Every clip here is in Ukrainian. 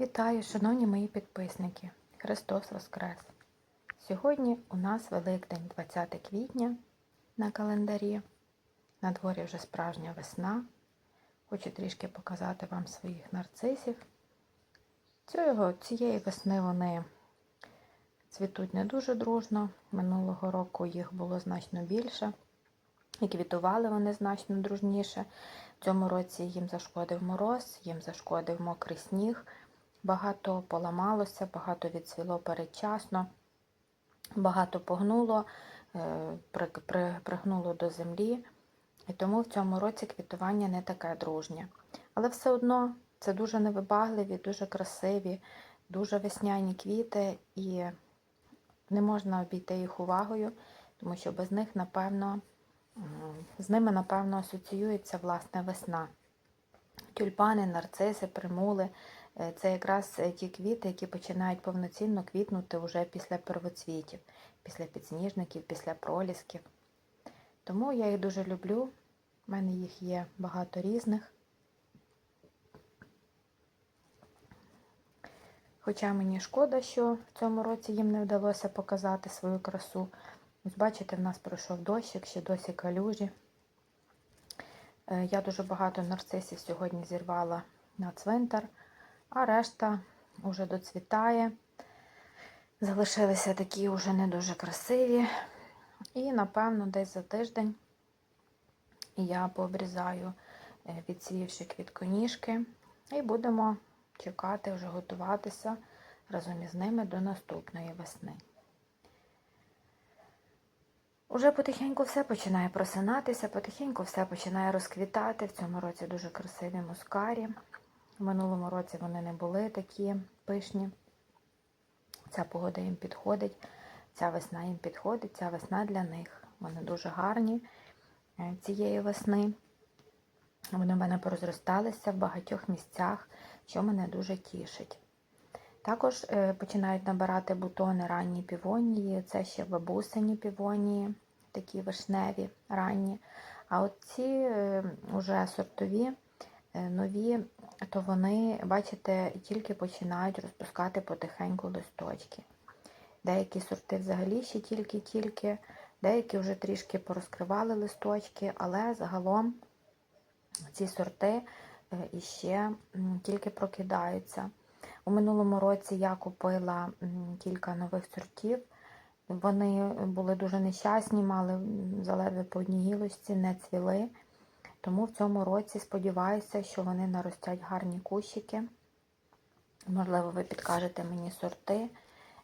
Вітаю, шановні мої підписники! Христос Воскрес! Сьогодні у нас Великдень 20 квітня на календарі. На дворі вже справжня весна. Хочу трішки показати вам своїх нарцисів. Цього, цієї весни вони цвітуть не дуже дружно. Минулого року їх було значно більше. І квітували вони значно дружніше. В цьому році їм зашкодив мороз, їм зашкодив мокрий сніг. Багато поламалося, багато відцвіло передчасно, багато погнуло, е, пригнуло до землі. І тому в цьому році квітування не таке дружнє. Але все одно це дуже невибагливі, дуже красиві, дуже весняні квіти, і не можна обійти їх увагою, тому що без них, напевно, з ними, напевно, асоціюється власне весна. Тюльпани, нарциси, примули. Е, це якраз е, ті квіти, які починають повноцінно квітнути вже після первоцвітів, після підсніжників, після пролісків. Тому я їх дуже люблю. У мене їх є багато різних. Хоча мені шкода, що в цьому році їм не вдалося показати свою красу. Ось бачите, в нас пройшов дощик, ще досі калюжі. Е, я дуже багато нарцисів сьогодні зірвала на цвинтар а решта вже доцвітає. Залишилися такі вже не дуже красиві. І, напевно, десь за тиждень я пообрізаю е, відсвівши квітконіжки і будемо чекати, вже готуватися разом із ними до наступної весни. Уже потихеньку все починає просинатися, потихеньку все починає розквітати. В цьому році дуже красиві мускарі. В минулому році вони не були такі пишні. Ця погода їм підходить, ця весна їм підходить, ця весна для них. Вони дуже гарні е, цієї весни. Вони в мене порозросталися в багатьох місцях, що мене дуже тішить. Також е, починають набирати бутони ранні півонії, це ще бабусині півонії, такі вишневі ранні. А от ці е, сортові нові то вони, бачите, тільки починають розпускати потихеньку листочки. Деякі сорти взагалі ще тільки-тільки, деякі вже трішки порозкривали листочки, але загалом ці сорти е, іще тільки прокидаються. У минулому році я купила кілька нових сортів. Вони були дуже нещасні, мали заледве по одній гілочці, не цвіли. Тому в цьому році сподіваюся, що вони наростять гарні кущики. Можливо, ви підкажете мені сорти,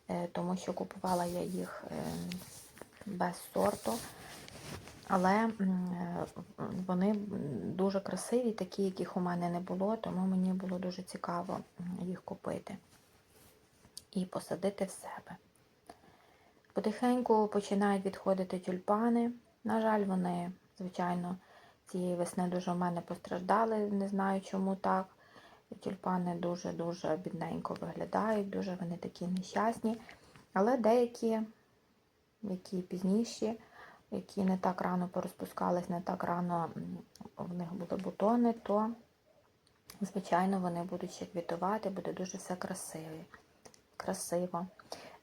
е, тому що купувала я їх е, без сорту. Але е, вони дуже красиві, такі, яких у мене не було, тому мені було дуже цікаво їх купити і посадити в себе. Потихеньку починають відходити тюльпани. На жаль, вони, звичайно, Цієї весни дуже в мене постраждали, не знаю чому так. Тюльпани дуже-дуже бідненько виглядають, дуже вони такі нещасні. Але деякі, які пізніші, які не так рано порозпускались, не так рано в них були бутони, то, звичайно, вони будуть ще квітувати, буде дуже все красиві. красиво.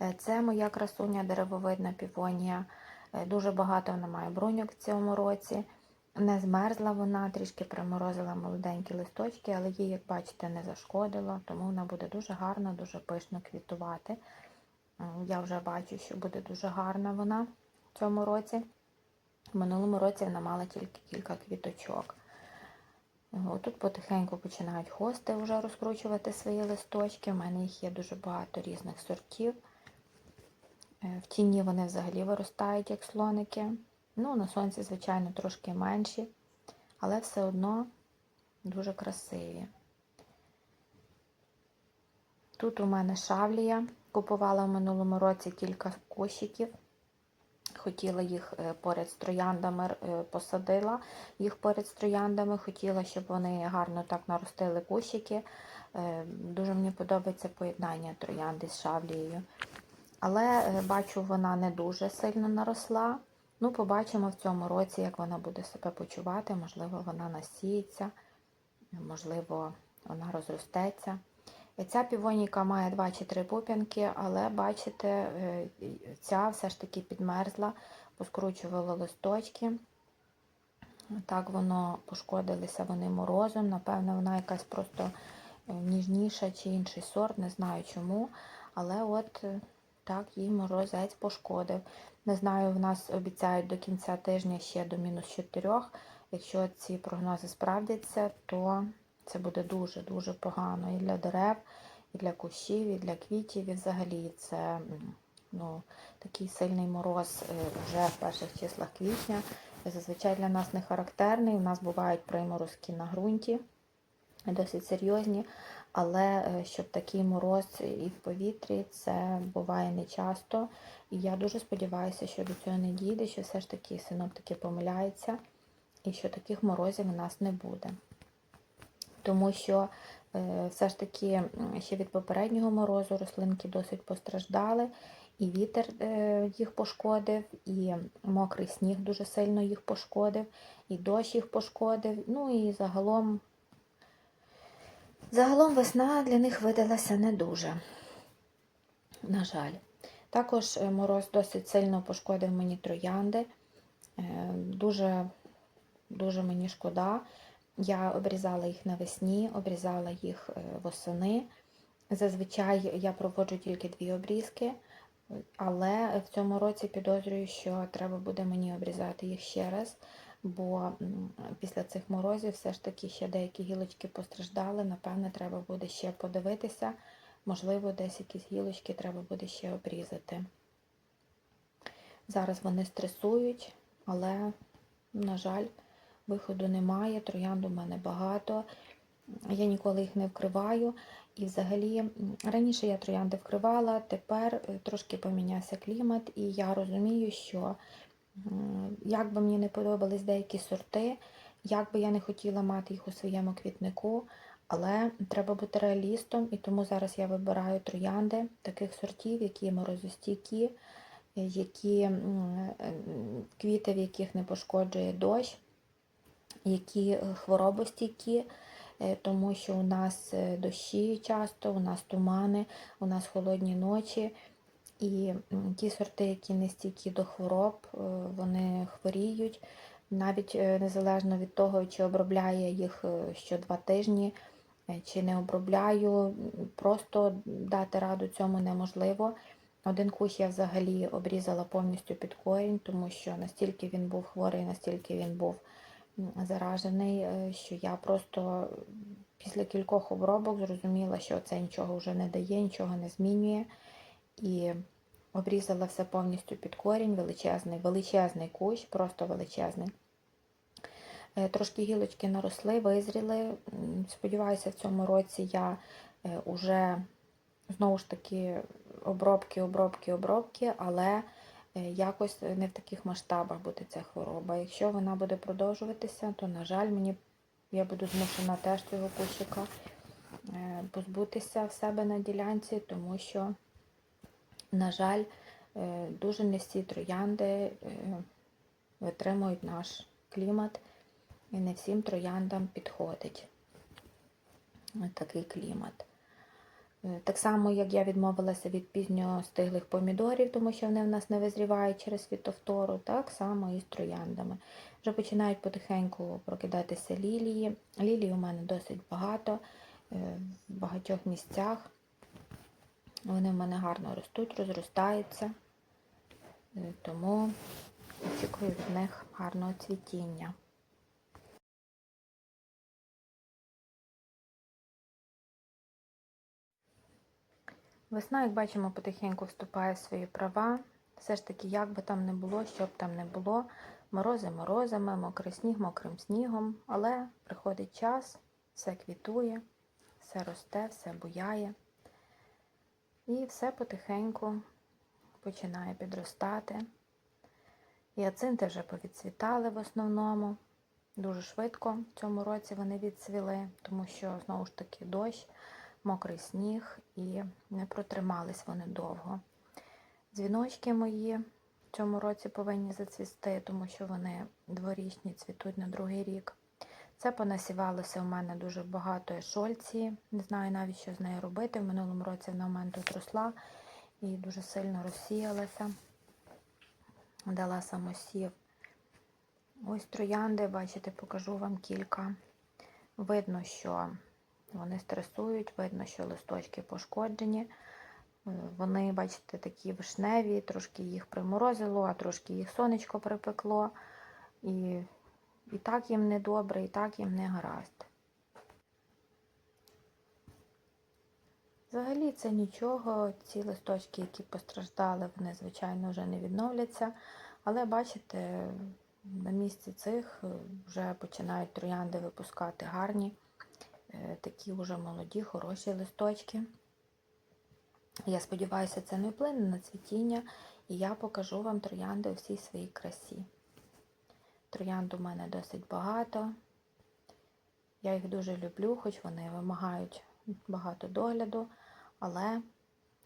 Е, це моя красуня деревовидна півонія. Е, дуже багато вона має бруньок в цьому році. Не змерзла вона, трішки приморозила молоденькі листочки, але їй, як бачите, не зашкодило, тому вона буде дуже гарно, дуже пишно квітувати. Я вже бачу, що буде дуже гарна вона в цьому році. В минулому році вона мала тільки кілька квіточок. Тут потихеньку починають хости вже розкручувати свої листочки. У мене їх є дуже багато різних сортів. Е, в тіні вони взагалі виростають, як слоники. Ну, на сонці, звичайно, трошки менші, але все одно дуже красиві. Тут у мене шавлія. Купувала в минулому році кілька кущиків. Хотіла їх е, поряд з трояндами е, посадила, їх поряд з трояндами, хотіла, щоб вони гарно так наростили кущики. Е, дуже мені подобається поєднання троянди з шавлією. Але бачу, вона не дуже сильно наросла. Ну, побачимо в цьому році, як вона буде себе почувати. Можливо, вона насіється, можливо, вона розростеться. Ця півоніка має 2 чи 3 пуп'янки, але бачите, е, ця все ж таки підмерзла, поскручувала листочки. Так воно пошкодилися вони морозом. Напевно, вона якась просто е, ніжніша чи інший сорт, не знаю чому. Але от е, так їй морозець пошкодив. Не знаю, в нас обіцяють до кінця тижня ще до мінус 4. Якщо ці прогнози справдяться, то це буде дуже-дуже погано і для дерев, і для кущів, і для квітів. І взагалі це ну, такий сильний мороз е, вже в перших числах квітня. Зазвичай для нас не характерний. У нас бувають приморозки на ґрунті, досить серйозні. Але е, щоб такий мороз і в повітрі, це буває не часто. І я дуже сподіваюся, що до цього не дійде, що все ж таки синоптики помиляються, і що таких морозів у нас не буде. Тому що е, все ж таки ще від попереднього морозу рослинки досить постраждали, і вітер е, їх пошкодив, і мокрий сніг дуже сильно їх пошкодив, і дощ їх пошкодив. Ну і загалом, загалом весна для них видалася не дуже, на жаль. Також е, мороз досить сильно пошкодив мені троянди. Е, Дуже, дуже мені шкода. Я обрізала їх навесні, обрізала їх е, восени. Зазвичай я проводжу тільки дві обрізки, але в цьому році підозрюю, що треба буде мені обрізати їх ще раз, бо після цих морозів все ж таки ще деякі гілочки постраждали. Напевне, треба буде ще подивитися. Можливо, десь якісь гілочки треба буде ще обрізати. Зараз вони стресують, але, на жаль, виходу немає. Троянд у мене багато. Я ніколи їх не вкриваю. І взагалі, раніше я троянди вкривала, тепер е, трошки помінявся клімат, і я розумію, що як би мені не подобались деякі сорти, як би я не хотіла мати їх у своєму квітнику, але треба бути реалістом, і тому зараз я вибираю троянди таких сортів, які морозостійкі, е, які е, квіти, в яких не пошкоджує дощ, які е, хворобостійкі, е, тому що у нас е, дощі часто, у нас тумани, у нас холодні ночі. І ті сорти, які не стійкі до хвороб, е, вони хворіють. Навіть е, незалежно від того, чи обробляє їх е, що два тижні, чи не обробляю, просто дати раду цьому неможливо. Один кущ я взагалі обрізала повністю під корінь, тому що настільки він був хворий, настільки він був заражений, що я просто після кількох обробок зрозуміла, що це нічого вже не дає, нічого не змінює. І обрізала все повністю під корінь, величезний, величезний кущ, просто величезний. Е, Трошки гілочки наросли, визріли. Сподіваюся, в цьому році я вже знову ж таки обробки, обробки, обробки, але е, якось не в таких масштабах буде ця хвороба. Якщо вона буде продовжуватися, то, на жаль, мені я буду змушена теж цього кущика е, позбутися в себе на ділянці, тому що, на жаль, е, дуже не всі троянди е, витримують наш клімат, і не всім трояндам підходить такий клімат. Е, Так само, як я відмовилася від пізньостиглих помідорів, тому що вони в нас не визрівають через фітофтору, так само і з трояндами. Вже починають потихеньку прокидатися лілії. Лілій у мене досить багато в багатьох місцях. Вони в мене гарно ростуть, розростаються, Е, тому очікую від них гарного цвітіння. Весна, як бачимо, потихеньку вступає в свої права. Все ж таки, як би там не було, що б там не було, морози морозами, мокрий сніг мокрим снігом, але приходить час, все квітує, все росте, все буяє. І все потихеньку починає підростати. Гіацинти вже повідцвітали в основному. Дуже швидко в цьому році вони відцвіли, тому що знову ж таки дощ, мокрий сніг і не протримались вони довго. Дзвіночки мої в цьому році повинні зацвісти, тому що вони дворічні цвітуть на другий рік. Це понасівалося у мене дуже багато ешольці. Не знаю навіть, що з нею робити. В минулому році вона у мене тут росла і дуже сильно розсіялася. Дала самосів. Ось троянди, бачите, покажу вам кілька. Видно, що вони стресують, видно, що листочки пошкоджені. Е, Вони, бачите, такі вишневі, трошки їх приморозило, а трошки їх сонечко припекло. І, і так їм не добре, і так їм не гаразд. Взагалі це нічого. Ці листочки, які постраждали, вони, звичайно, вже не відновляться. Але бачите, на місці цих вже починають троянди випускати гарні, е, такі вже молоді, хороші листочки. Я сподіваюся, це не вплине на цвітіння, і я покажу вам троянди у всій своїй красі. Троянд у мене досить багато. Я їх дуже люблю, хоч вони вимагають багато догляду, але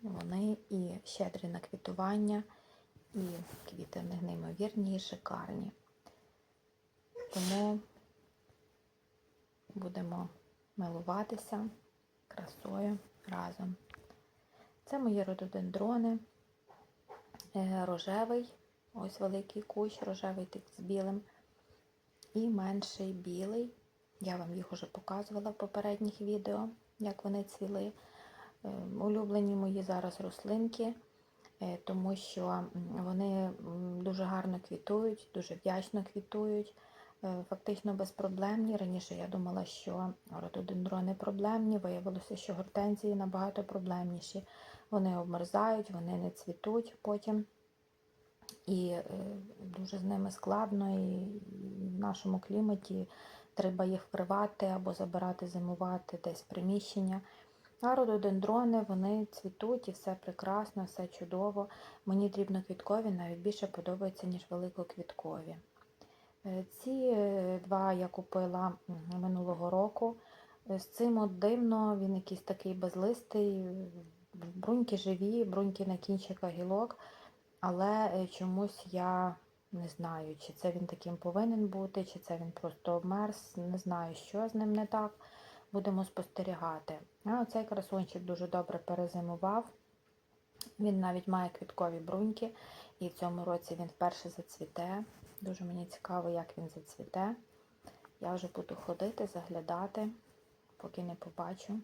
вони і щедрі на квітування, і квіти в них неймовірні і шикарні. Тому будемо милуватися красою разом. Це мої рододендрони. Е, Рожевий, ось великий кущ, рожевий тип з білим. І менший білий. Я вам їх уже показувала в попередніх відео, як вони цвіли. Е, Улюблені мої зараз рослинки, е, тому що вони дуже гарно квітують, дуже вдячно квітують, е, фактично безпроблемні. Раніше я думала, що рододендрони проблемні, виявилося, що гортензії набагато проблемніші. Вони обмерзають, вони не цвітуть потім. І е, дуже з ними складно, і в нашому кліматі треба їх вкривати або забирати зимувати десь приміщення. А рододендрони, вони цвітуть і все прекрасно, все чудово. Мені дрібноквіткові навіть більше подобаються, ніж великоквіткові. Е, Ці е, два я купила минулого року. З цим от дивно, він якийсь такий безлистий, бруньки живі, бруньки на кінчиках гілок, але е, чомусь я не знаю, чи це він таким повинен бути, чи це він просто обмерз. Не знаю, що з ним не так. Будемо спостерігати. А оцей красунчик дуже добре перезимував. Він навіть має квіткові бруньки, і в цьому році він вперше зацвіте. Дуже мені цікаво, як він зацвіте. Я вже буду ходити, заглядати, поки не побачу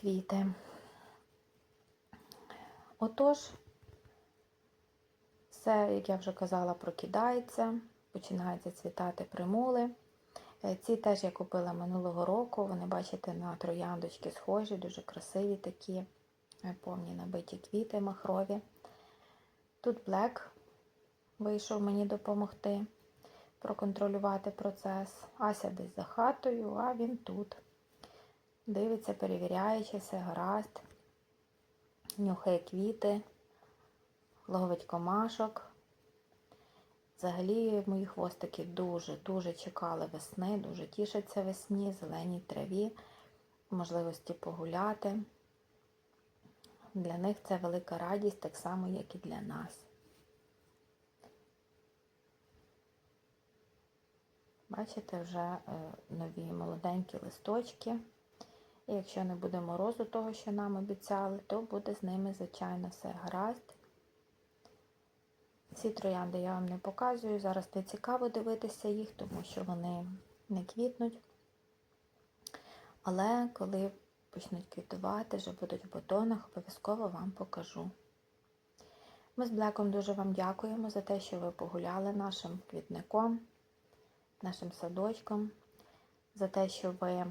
квіти. Отож, все, як я вже казала, прокидається, починають зацвітати примули. Е, Ці теж я купила минулого року. Вони, бачите, на трояндочки схожі, дуже красиві такі, е, повні набиті квіти махрові. Тут Блек вийшов мені допомогти проконтролювати процес. Ася десь за хатою, а він тут. Дивиться, перевіряє, чи все гаразд, нюхає квіти, ловить комашок. Взагалі мої хвостики дуже-дуже чекали весни, дуже тішаться весні, зеленій траві, можливості погуляти. Для них це велика радість, так само, як і для нас. Бачите, вже е, нові молоденькі листочки. І якщо не буде морозу того, що нам обіцяли, то буде з ними, звичайно, все гаразд. Ці троянди я вам не показую. Зараз не цікаво дивитися їх, тому що вони не квітнуть. Але коли почнуть квітувати, вже будуть в бутонах, обов'язково вам покажу. Ми з Блеком дуже вам дякуємо за те, що ви погуляли нашим квітником, нашим садочком, за те, що ви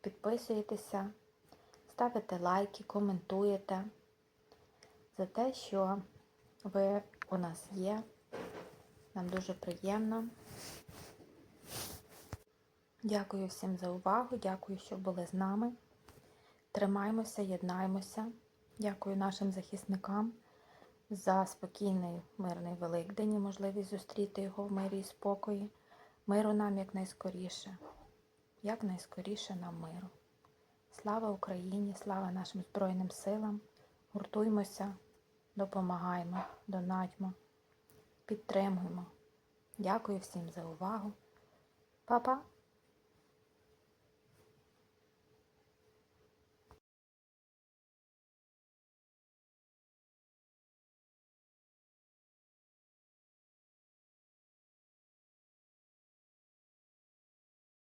підписуєтеся, ставите лайки, коментуєте, за те, що ви у нас є. Нам дуже приємно. Дякую всім за увагу, дякую, що були з нами. Тримаймося, єднаймося. Дякую нашим захисникам за спокійний мирний Великдень і можливість зустріти його в мирі і спокої. Миру нам якнайскоріше, якнайскоріше нам миру. Слава Україні, слава нашим Збройним силам. Гуртуймося, допомагаймо, донатьмо, підтримуємо. Дякую всім за увагу. Па-па!